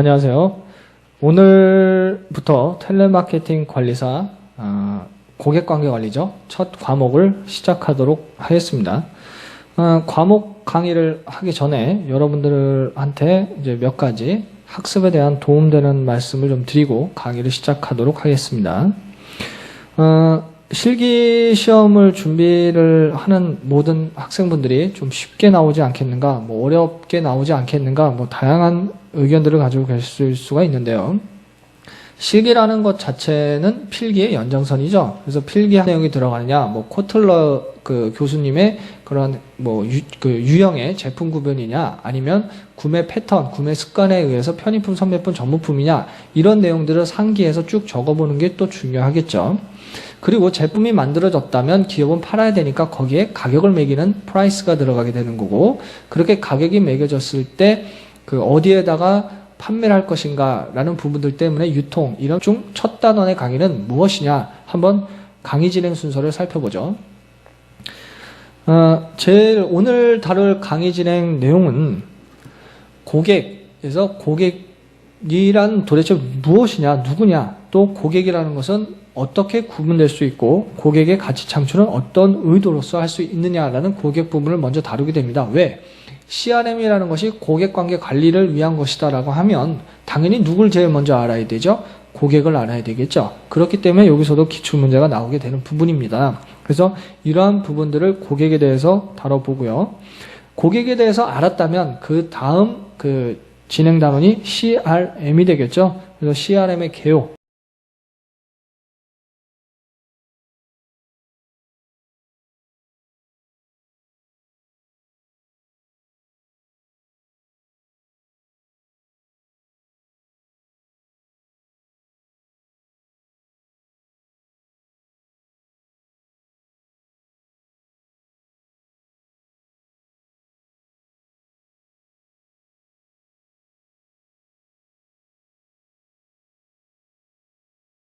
안녕하세요. 오늘부터 텔레마케팅 관리사 아, 고객관계 관리죠. 첫 과목을 시작하도록 하겠습니다. 아, 과목 강의를 하기 전에 여러분들한테 이제 몇 가지 학습에 대한 도움되는 말씀을 좀 드리고 강의를 시작하도록 하겠습니다. 어, 실기 시험을 준비를 하는 모든 학생분들이 좀 쉽게 나오지 않겠는가, 뭐 어렵게 나오지 않겠는가, 뭐 다양한 의견들을 가지고 계실 수가 있는데요. 실기라는 것 자체는 필기의 연장선이죠. 그래서 필기 내용이 들어가느냐, 뭐 코틀러 그 교수님의 그런 뭐 유, 그 유형의 제품 구별이냐, 아니면 구매 패턴, 구매 습관에 의해서 편의품, 선매품, 전문품이냐 이런 내용들을 상기해서 쭉 적어보는 게 또 중요하겠죠. 그리고 제품이 만들어졌다면 기업은 팔아야 되니까 거기에 가격을 매기는 프라이스가 들어가게 되는 거고 그렇게 가격이 매겨졌을 때 그 어디에다가 판매를 할 것인가 라는 부분들 때문에 유통 이런 중 첫 단원의 강의는 무엇이냐 한번 강의 진행 순서를 살펴보죠. 어, 제일 오늘 다룰 강의 진행 내용은 고객에서 고객이란 도대체 무엇이냐 누구냐 또 고객이라는 것은 어떻게 구분될 수 있고 고객의 가치 창출은 어떤 의도로서 할 수 있느냐라는 고객 부분을 먼저 다루게 됩니다. 왜? CRM이라는 것이 고객 관계 관리를 위한 것이다라고 하면 당연히 누굴 제일 먼저 알아야 되죠? 고객을 알아야 되겠죠. 그렇기 때문에 여기서도 기출 문제가 나오게 되는 부분입니다. 그래서 이러한 부분들을 고객에 대해서 다뤄보고요. 고객에 대해서 알았다면 그 다음 그 진행 단원이 CRM이 되겠죠. 그래서 CRM의 개요,